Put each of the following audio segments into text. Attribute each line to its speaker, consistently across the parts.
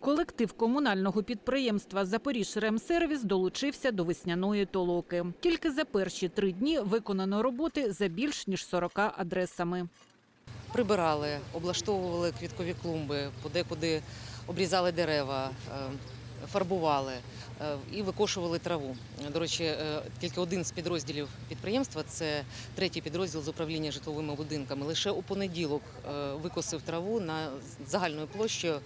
Speaker 1: Колектив комунального підприємства «Запоріжремсервіс» долучився до весняної толоки. Тільки за перші три дні виконано роботи за більш ніж 40 адресами.
Speaker 2: прибирали, облаштовували квіткові клумби, подекуди обрізали дерева, е, фарбували е, і викошували траву. До речі, е, тільки один з підрозділів підприємства це третій підрозділ з управління житловими будинками. Лише у понеділок е, викосив траву на загальною площею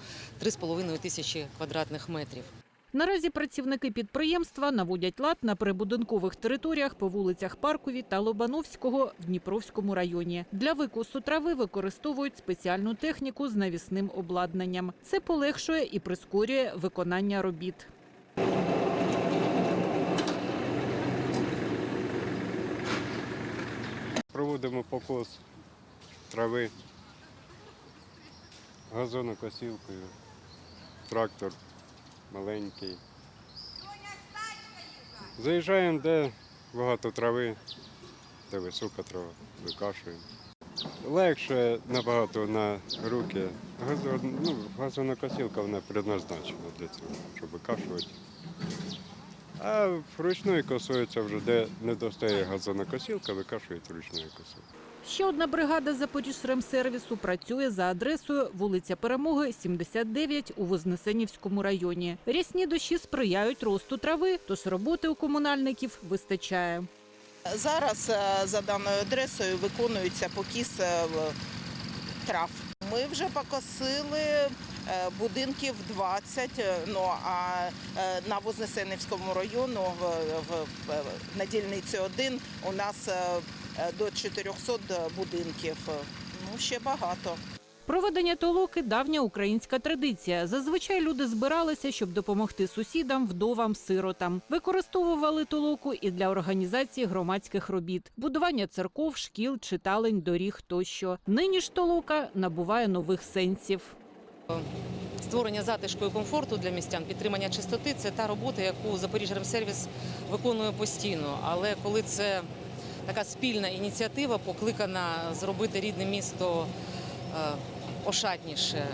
Speaker 2: 3,5 тисячі квадратних метрів.
Speaker 1: Наразі працівники підприємства наводять лад на прибудинкових територіях по вулицях Паркові та Лобановського в Дніпровському районі. Для викосу трави використовують спеціальну техніку з навісним обладнанням. Це полегшує і прискорює виконання робіт.
Speaker 3: Проводимо покос трави газонокосілкою, трактор маленький. Заїжджаємо, де багато трави, де висока трава, викашуємо. Легше набагато на руки. Ну, газонокосілка вона предназначена для цього, щоб викашувати. А вручною це вже де не достає газонокосілка, викашують ручною косою.
Speaker 1: Ще одна бригада Запоріжремсервісу працює за адресою вулиця Перемоги, 79 у Вознесенівському районі. Рясні дощі сприяють росту трави, тож роботи у комунальників вистачає.
Speaker 4: Зараз е, за даною адресою виконується покіс е, трав. Ми вже покосили е, будинків 20, е, ну а на Вознесенівському району в, в, в- на дільниці 1 у нас до 400 будинків. Ну, ще багато.
Speaker 1: Проведення толоки давня українська традиція. Зазвичай люди збиралися, щоб допомогти сусідам, вдовам, сиротам. Використовували толоку і для організації громадських робіт, будування церков, шкіл, читалень, доріг тощо. Нині ж толока набуває нових сенсів.
Speaker 2: Створення затишку і комфорту для містян, підтримання чистоти це та робота, яку Запоріжремсервіс виконує постійно. Але коли це така спільна ініціатива, покликана зробити рідне місто е, ошатніше, е,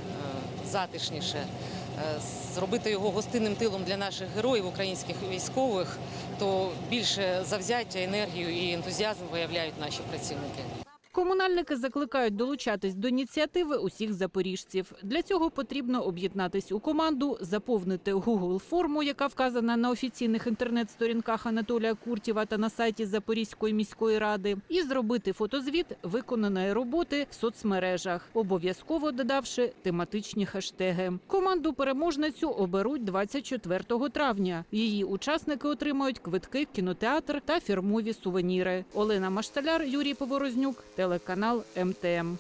Speaker 2: затишніше, е, зробити його гостинним тилом для наших героїв, українських військових, то більше завзяття, енергію і ентузіазм виявляють наші працівники.
Speaker 1: Комунальники закликають долучатись до ініціативи усіх запоріжців. Для цього потрібно об'єднатись у команду, заповнити Google форму, яка вказана на офіційних інтернет-сторінках Анатолія Куртєва та на сайті Запорізької міської ради, і зробити фотозвіт виконаної роботи в соцмережах, обов'язково додавши тематичні хештеги. Команду переможницю оберуть 24 травня. Її учасники отримають квитки кінотеатр та фірмові сувеніри. Олена Машталяр, Юрій Поворознюк, телеканал МТМ.